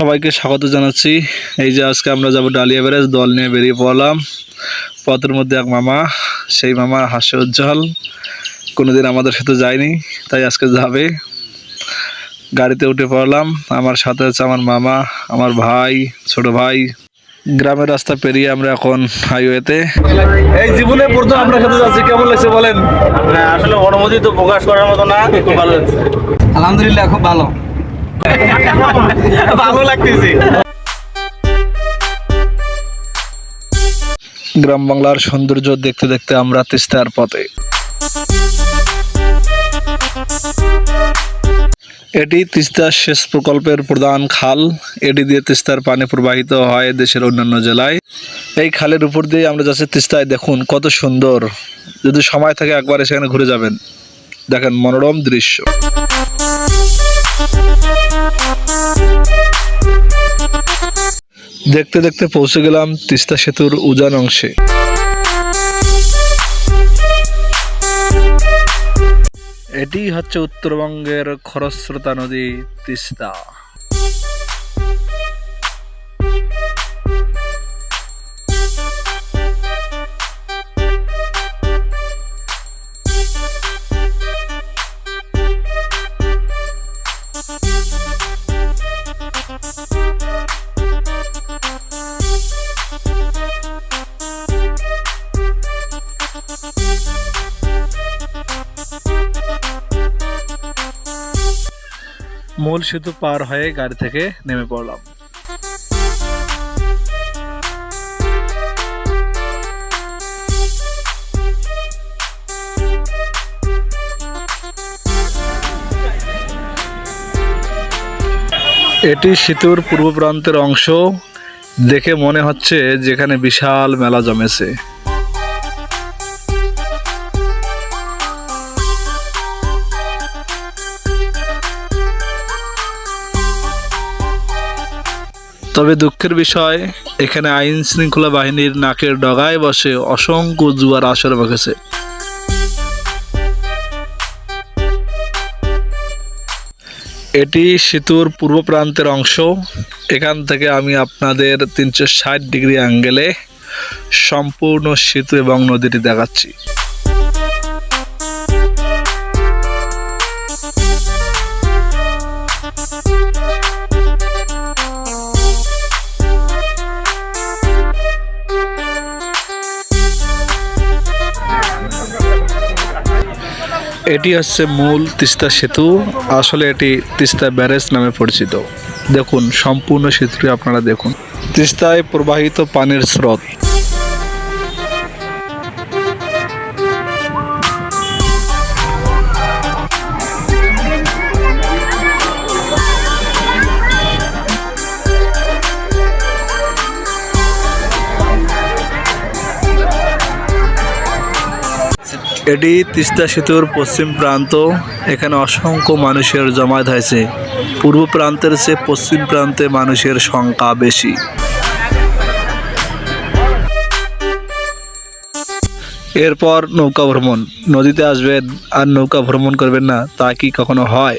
সবাইকে স্বাগত জানাচ্ছি। এই যে আজকে আমরা যাব ডালিয়া ব্যারেজ দল নিয়ে বেরিয়ে পড়লাম। পথের মধ্যে এক মামা সেই মামা হাস্য উজ্জ্বল কোনোদিন আমাদের সাথে যায়নি তাই আজকে যাবে। গাড়িতে উঠে পড়লাম। আমার সাথে আছে আমার মামা আমার ভাই ছোট ভাই। গ্রামের রাস্তা পেরিয়ে আমরা এখন হাইওয়েতে এই জীবনে প্রথম আপনার সাথে যাচ্ছি কেমন লাগছে বলেন? আসলে অনুমতি তো প্রকাশ করার মতো না খুব ভালো লাগছে। আলহামদুলিল্লাহ খুব ভালো। ভালো লাগতেছে। গ্রাম বাংলার সৌন্দর্য দেখতে দেখতে আমরা তিস্তার পথে। এটি তিস্তার সেচ প্রকল্পের প্রধান খাল। এটি দিয়ে তিস্তার পানি প্রবাহিত হয় দেশের অন্যান্য জেলায়। এই খালের উপর দিয়ে আমরা যাচ্ছি তিস্তায়। দেখুন, কত সুন্দর। যদি সময় থাকে, একবার সেখানে ঘুরে যাবেন। দেখেন, মনোরম দৃশ্য। দেখতে দেখতে পৌঁছে গেলাম তিস্তা সেতুর উজান অংশে। এটি হচ্ছে উত্তরবঙ্গের খরস্রোতা নদী তিস্তা। মূল সেতু পার হয়ে গাড়ি থেকে নেমে পড়লাম। এটি সেতুর পূর্ব প্রান্তের অংশ। দেখে মনে হচ্ছে যেখানে বিশাল মেলা জমেছে। তবে দুঃখের বিষয়, এখানে আইন শৃঙ্খলা বাহিনীর নাকের ডগায় বসে অসংখ্য জুয়ার আসর বসেছে এটি সেতুর পূর্ব প্রান্তের অংশ। এখান থেকে আমি আপনাদের তিনশো ষাট ডিগ্রি অ্যাঙ্গেলে সম্পূর্ণ সেতু এবং নদীটি দেখাচ্ছি। এটি হচ্ছে মূল তিস্তা সেতু। আসলে এটি তিস্তা ব্যারেজ নামে পরিচিত। দেখুন, সম্পূর্ণ সেতুটি আপনারা দেখুন। তিস্তায় প্রবাহিত পানির স্রোত। এটি তিস্তা সেতুর পশ্চিম প্রান্ত। এখানে অসংখ্য মানুষের জমায়েত হয়েছে। পূর্ব প্রান্তের চেয়ে পশ্চিম প্রান্তে মানুষের সংখ্যা বেশি। এরপর নৌকা ভ্রমণ। নদীতে আসবেন আর নৌকা ভ্রমণ করবেন না, তা কি কখনো হয়?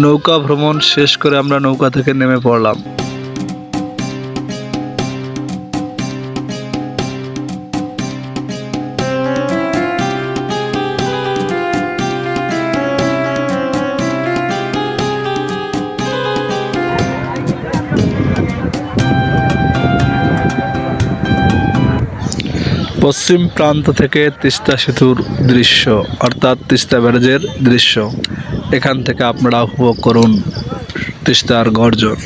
নৌকা ভ্রমণ শেষ করে আমরা নৌকা থেকে নেমে পড়লাম। পশ্চিম প্রান্ত থেকে তিস্তা সেতুর দৃশ্য, অর্থাৎ তিস্তা ব্যারাজের দৃশ্য। এখান থেকে আপনারা উপভোগ করুন তিস্তার গর্জন।